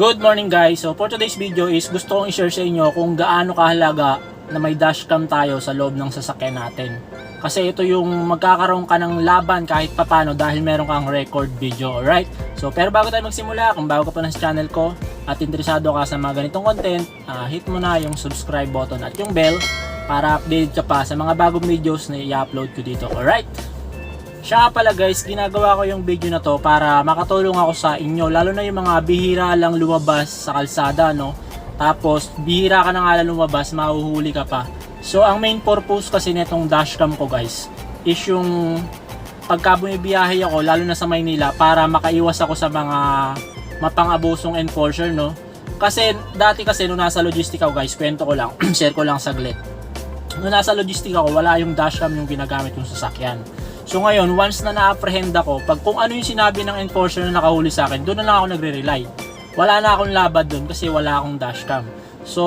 Good morning guys. So for today's video is gusto kong i-share sa inyo kung gaano kahalaga na may dashcam tayo sa loob ng sasakyan natin. Kasi ito yung magkakaroon ka ng laban kahit papano dahil meron kang record video, alright? So pero bago tayo magsimula, kung bago ka pa sa channel ko at interesado ka sa mga ganitong content, ah, hit mo na yung subscribe button at yung bell para update ka pa sa mga bagong videos na i-upload ko dito, alright? Siya pala guys, ginagawa ko yung video na to para makatulong ako sa inyo lalo na yung mga bihira lang lumabas sa kalsada no. Tapos bihira ka na lang lumabas, mahuhuli ka pa. So ang main purpose kasi nitong dashcam ko guys is yung pagka bumibiyahe ako lalo na sa Maynila para makaiwas ako sa mga mapang-abusong enforcer no. Kasi dati kasi nung nasa logistic ako guys, kwento ko lang, share ko lang saglit. Nung nasa logistic ako, wala yung dashcam yung ginagamit yung sasakyan. So ngayon, once na na-apprehend ako, pag kung ano yung sinabi ng enforcer na nakahuli sa akin, doon na lang ako nagre-rely. Wala na akong labad doon kasi wala akong dashcam. So,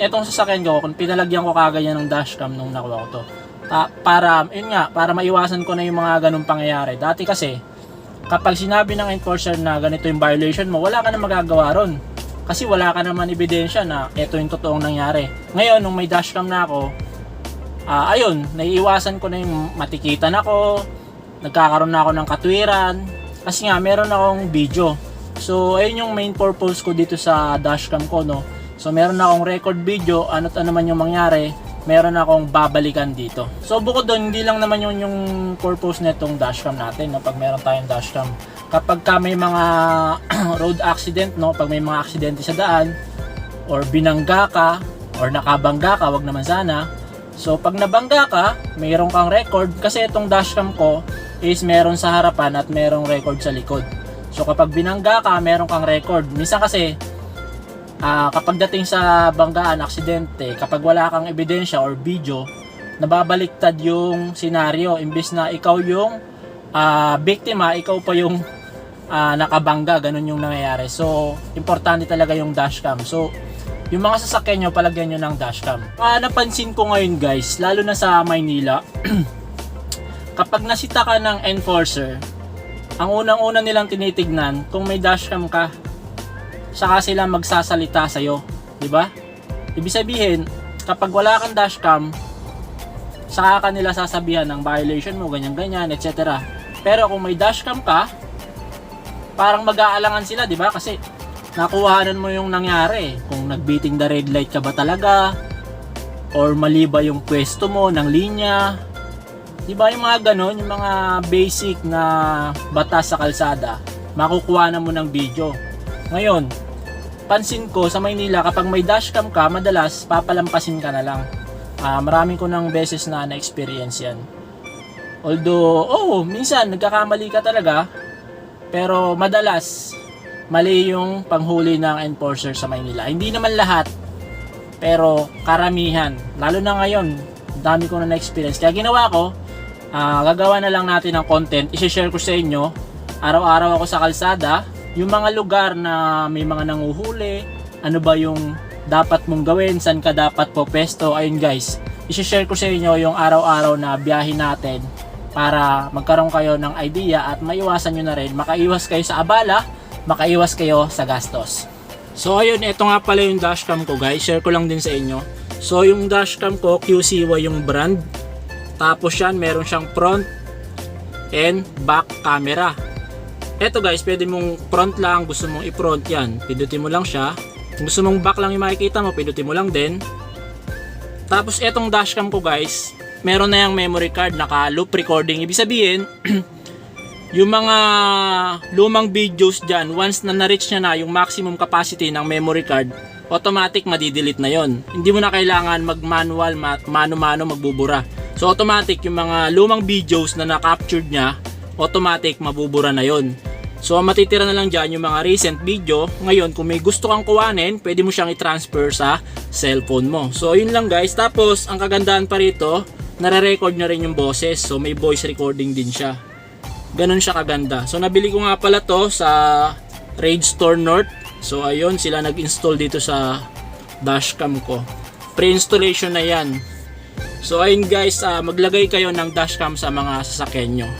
etong sasakyan ko, kung pinalagyan ko kagad yan ng dashcam nung nakuha ko to. Ta- para, yun nga, para maiwasan ko na yung mga ganung pangyayari. Dati kasi, kapag sinabi ng enforcer na ganito yung violation mo, wala ka na magagawa ron. Kasi wala ka naman ebidensya na ito yung totoong nangyari. Ngayon, nung may dashcam na ako, ah ayun, naiiwasan ko na yung matikitan ako, nagkakaroon na ako ng katwiran, kasi nga meron akong video. So, ayun yung main purpose ko dito sa dashcam ko, no. So, meron akong record video, ano't ano man yung mangyari, meron akong babalikan dito. So, bukod doon, hindi lang naman yun yung purpose nitong dashcam natin, no, pag meron tayong dashcam. Kapag ka may mga road accident, no, pag may mga aksidente sa daan, or binangga ka, or nakabangga ka, wag naman sana, So pag nabangga ka, mayroon kang record kasi itong dashcam ko is meron sa harapan at merong record sa likod. So kapag binangga ka, meron kang record. Minsan kasi ah, kapag dating sa banggaan, aksidente, kapag wala kang ebidensya or video, nababaliktad yung senaryo. Imbis na ikaw yung ah, biktima, ikaw pa yung ah, nakabangga, ganun yung nangyayari. So, importante talaga yung dashcam. So, yung mga sasakyan nyo, palagyan nyo ng dashcam. Ah, napansin ko ngayon guys, lalo na sa Maynila, kapag nasita ka ng enforcer, ang unang-una nilang tinitignan kung may dashcam ka, saka sila magsasalita sa'yo. Ba? Ibig sabihin, kapag wala kang dashcam, saka ka nila sasabihan ng violation mo, ganyan-ganyan, etc. Pero kung may dashcam ka, parang mag-aalangan sila, di ba? Kasi nakuhanan mo yung nangyari. Kung nagbeating the red light ka ba talaga, or mali ba yung pwesto mo ng linya, di ba yung mga ganon, yung mga basic na batas sa kalsada, makukuha na mo ng video. Ngayon, pansin ko sa Maynila, kapag may dashcam ka, madalas papalampasin ka na lang. Ah, maraming ko ng beses na na-experience yan. Although, oh, minsan nagkakamali ka talaga, pero madalas mali yung panghuli ng enforcer sa Maynila. Hindi naman lahat, pero karamihan. Lalo na ngayon, dami ko na na-experience. Kaya ginawa ko, ah, gagawa na lang natin ng content. I-share ko sa inyo. Araw-araw ako sa kalsada. Yung mga lugar na may mga nanguhuli. Ano ba yung dapat mong gawin? Saan ka dapat po pesto? Ayun guys. I-share ko sa inyo yung araw-araw na biyahe natin para magkaroon kayo ng idea at maiwasan nyo na rin. Makaiwas kayo sa abala, makaiwas kayo sa gastos. So ayun, ito nga pala yung dashcam ko guys. Share ko lang din sa inyo. So yung dashcam ko, QCY yung brand. Tapos yan, meron siyang front and back camera. Ito guys, pwede mong front lang, gusto mong i-front yan. Pindutin mo lang siya. Kung gusto mong back lang yung makikita mo, pindutin mo lang din. Tapos etong dashcam ko guys, meron na yung memory card, naka loop recording. Ibig sabihin, yung mga lumang videos dyan, once na na-reach niya na yung maximum capacity ng memory card, automatic madidelete na yon. Hindi mo na kailangan mag-manual, ma- mano-mano magbubura. So automatic yung mga lumang videos na na-captured niya, automatic mabubura na yon. So matitira na lang dyan yung mga recent video. Ngayon, kung may gusto kang kuhanin, pwede mo siyang i-transfer sa cellphone mo. So yun lang guys. Tapos, ang kagandahan pa rito, nare-record na rin yung boses. So may voice recording din siya. Ganon siya kaganda. So nabili ko nga pala to sa Raid Store North. So ayun, sila nag-install dito sa dashcam ko. Pre-installation na yan. So ayun guys, ah, maglagay kayo ng dashcam sa mga sasakyan nyo.